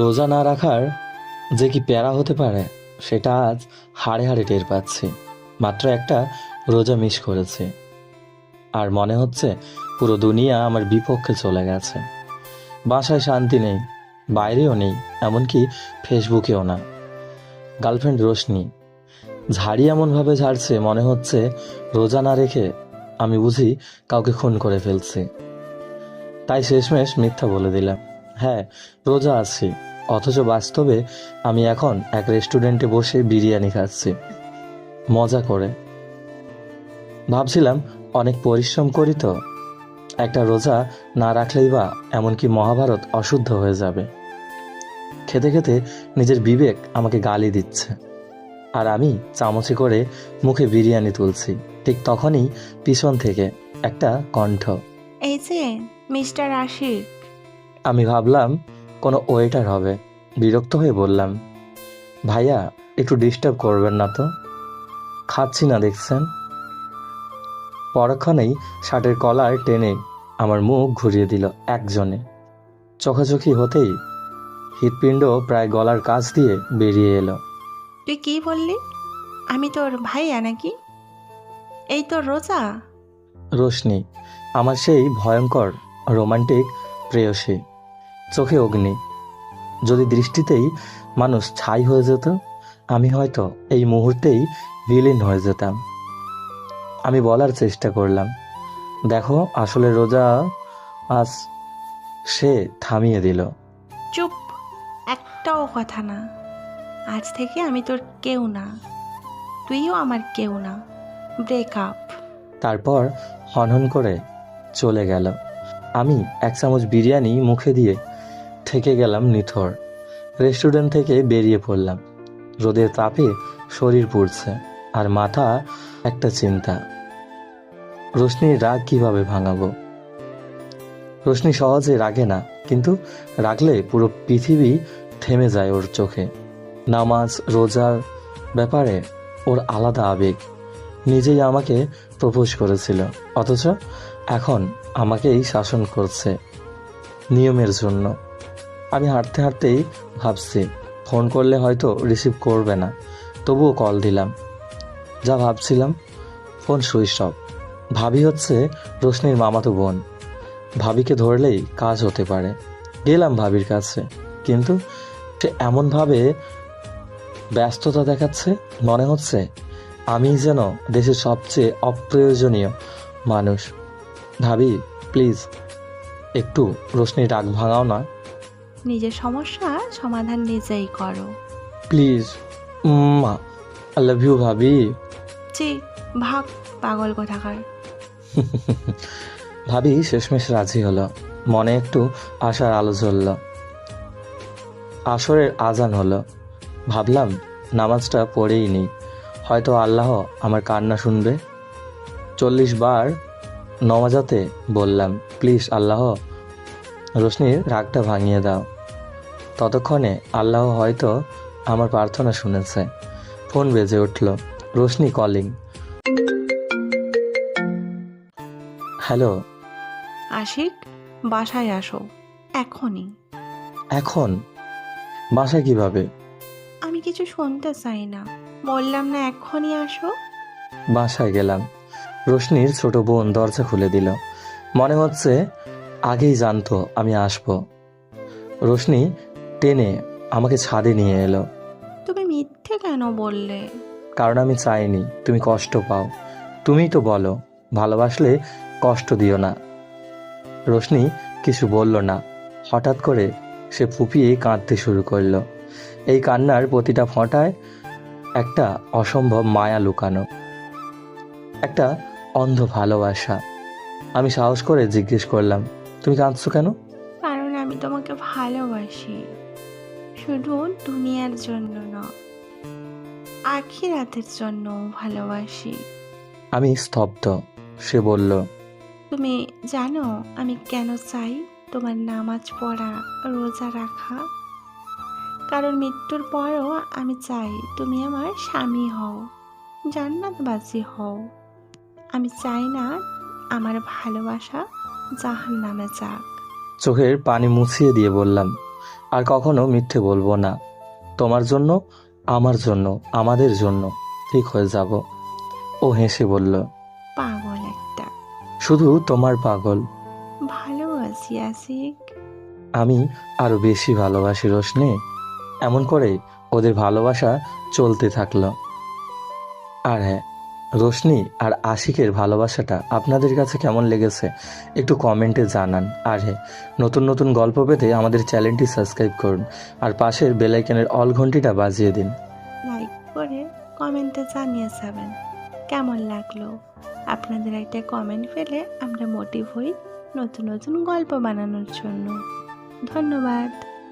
রোজা না রাখার যে কি প্যারা হতে পারে, সেটা আজ হাড়ে হাড়ে টের পাচ্ছি। মাত্র একটা রোজা মিস করেছে। আর মনে হচ্ছে পুরো দুনিয়া আমার বিপক্ষে চলে গেছে। বাসায় শান্তি নেই, বাইরেও নেই, এমনকি ফেসবুকেও না। গার্লফ্রেন্ড রোশনি, ঝাড়ি এমনভাবে ঝাড়ছে, মনে হচ্ছে রোজা না রেখে আমি বুঝি কাউকে খুন করে ফেলছি। তাই শেষমেশ মিথ্যা বলে দিলাম। হ্যাঁ রোজা আছি। অথচ বাস্তবে আমি এখন এক রেস্টুরেন্টে বসে বিরিয়ানি খাচ্ছি। মজা করে। ভাবছিলাম অনেক পরিশ্রম করি তো। একটা রোজা না রাখলেই বা এমনকি মহাভারত অশুদ্ধ হয়ে যাবে। খেতে খেতে নিজের বিবেক আমাকে গালি দিচ্ছে। আর আমি চামচে করে মুখে বিরিয়ানি তুলছি। ঠিক তখনই পিছন থেকে একটা কণ্ঠ। এই যে মিস্টার আশিক। আমি ভাবলাম কোনো ওয়েটার হবে। বিরক্ত হয়ে বললাম ভাইয়া একটু ডিস্টার্ব করবেন না তো? খাচ্ছি না দেখছেন? পরক্ষণেই শার্টের কলার টেনে আমার মুখ ঘুরিয়ে দিল একজনে। চোখাচোখি হতেই হৃৎপিণ্ড প্রায় গলার কাছ দিয়ে বেরিয়ে এলো। তুই কি বললি? আমি তোর ভাইয়া নাকি? এই তো রোজা। রোশনি আমার সেই ভয়ঙ্কর রোমান্টিক প্রেয়সী। চোখে অগ্নি। যদি দৃষ্টিতেই মানুষ ছাই হয়ে যেত আমি হয়তো এই মুহূর্তেই বিলীন হয়ে যেতাম। আমি বলার চেষ্টা করলাম দেখো আসলে রোজা আজ সে থামিয়ে দিল। চুপ একটাও কথা না। আজ থেকে আমি তোর কেউ না তুইও আমার কেউ না। ব্রেকআপ তারপর হনহন করে চলে গেল। আমি এক চামচ বিরিয়ানি মুখে দিয়ে থেকে গেলাম নিথর। রেস্টুরেন্ট থেকে বেরিয়ে পড়লাম। রোদের তাপে শরীর পুড়ছে আর মাথা একটা চিন্তা। রোশনির রাগ কীভাবে ভাঙাবো? রোশনি সহজে রাগে না, কিন্তু রাগলে পুরো পৃথিবী থেমে যায় ওর চোখে। নামাজ, রোজার ব্যাপারে ওর আলাদা আবেগ। নিজেই আমাকে প্রপোজ করেছিল, অথচ এখন আমাকেই শাসন করছে নিয়মের জন্য। আমি হাঁটতে হাঁটতেই ভাবছি, ফোন করলে হয়তো রিসিভ করবে না। তবুও কল দিলাম। যা ভাবছিলাম, ফোন সুইচ অফ। ভাবি হচ্ছে রোশনির মামাতো বোন। ভাবিকে ধরলেই কাজ হতে পারে। গেলাম ভাবির কাছে, কিন্তু সে এমনভাবে ব্যস্ততা দেখাচ্ছে, মনে হচ্ছে আমি যেন দেশের সবচেয়ে অপ্রয়োজনীয় মানুষ। ভাবি, প্লিজ, একটু রোশনি ডাক ভাঙাও না। নিজের সমস্যা সমাধান নিজেই করো। প্লিজ মা আই লাভ ইউ ভাবি। চি ভাগ পাগল কোথাকার। ভাবি শেষমেশ রাজি হলো। মনে একটু আশার আলো জ্বলল। আসরের আজান হলো। ভাবলাম নামাজটা পড়েই নিই। হয়তো আল্লাহ আমার কান্না শুনবে। চল্লিশ বার নমাজাতে বললাম প্লিজ আল্লাহ রোশনির রাগটা ভাঙিয়ে দাও। ততক্ষণে আল্লাহ হয়তো আমার প্রার্থনা শুনেছে। ফোন বেজে উঠল রোশনি কলিং হ্যালো। আশিক বাসায় আসো এখনই। এখন? বাসায় কীভাবে? আমি কিছু শুনতে চাই না। বললাম না এখনই আসো। বাসায় গেলাম। রোশনির ছোট বোন দরজা খুলে দিল। মনে হচ্ছে আগেই জানতো আমি আসব। রোশনি টেনে আমাকে ছাদে নিয়ে এলো। তুমি মিথ্যে কেন বললে? কারণ আমি চাইনি তুমি কষ্ট পাও। তুমিই তো বলো ভালোবাসলে কষ্ট দিও না। রোশনি কিছু বলল না। হঠাৎ করে সে ফুপিয়ে কাঁদতে শুরু করল। এই কান্নার প্রতিটা ফোঁটায় একটা অসম্ভব মায়া লুকানো। একটা অন্ধ ভালোবাসা। আমি সাহস করে জিজ্ঞেস করলাম তুমি কাঁদছো কেন? কারণ আমি তোমাকে ভালোবাসি। শুধু দুনিয়ার জন্য না আখিরাতের জন্য ভালোবাসি। আমি স্তব্ধ সে বলল তুমি জানো আমি কেন চাই তোমার নামাজ পড়া রোজা রাখা? কারণ মৃত্যুর পরও আমি চাই তুমি আমার স্বামী হও জান্নাতবাসী হও। আমি চাই না আমার ভালোবাসা জাহান নামে যাক। চোখের পানি মুছিয়ে দিয়ে বললাম আর কখনো মিথ্যে বলব না। তোমার জন্য আমার জন্য আমাদের জন্য ঠিক হয়ে যাব। ও হেসে বলল পাগল একটা। শুধু তোমার পাগল। ভালোবাসি আসিক আমি আরও বেশি ভালোবাসি রোশনি। এমন করে ওদের ভালোবাসা চলতে থাকল। আর হ্যাঁ রোশনি আর আশিকের ভালোবাসাটা আপনাদের কাছে কেমন লেগেছে? একটু কমেন্টে জানান। আর হ্যাঁ নতুন নতুন গল্প পেতে আমাদের চ্যানেলটি সাবস্ক্রাইব করুন আর পাশের বেলাইকানের অল ঘন্টিটা বাজিয়ে দিন। লাইক করে কমেন্টে জানিয়ে যাবেন কেমন লাগল। আপনাদের একটা কমেন্ট পেলে আমরা মোটিভ হই নতুন নতুন গল্প বানানোর জন্য। ধন্যবাদ।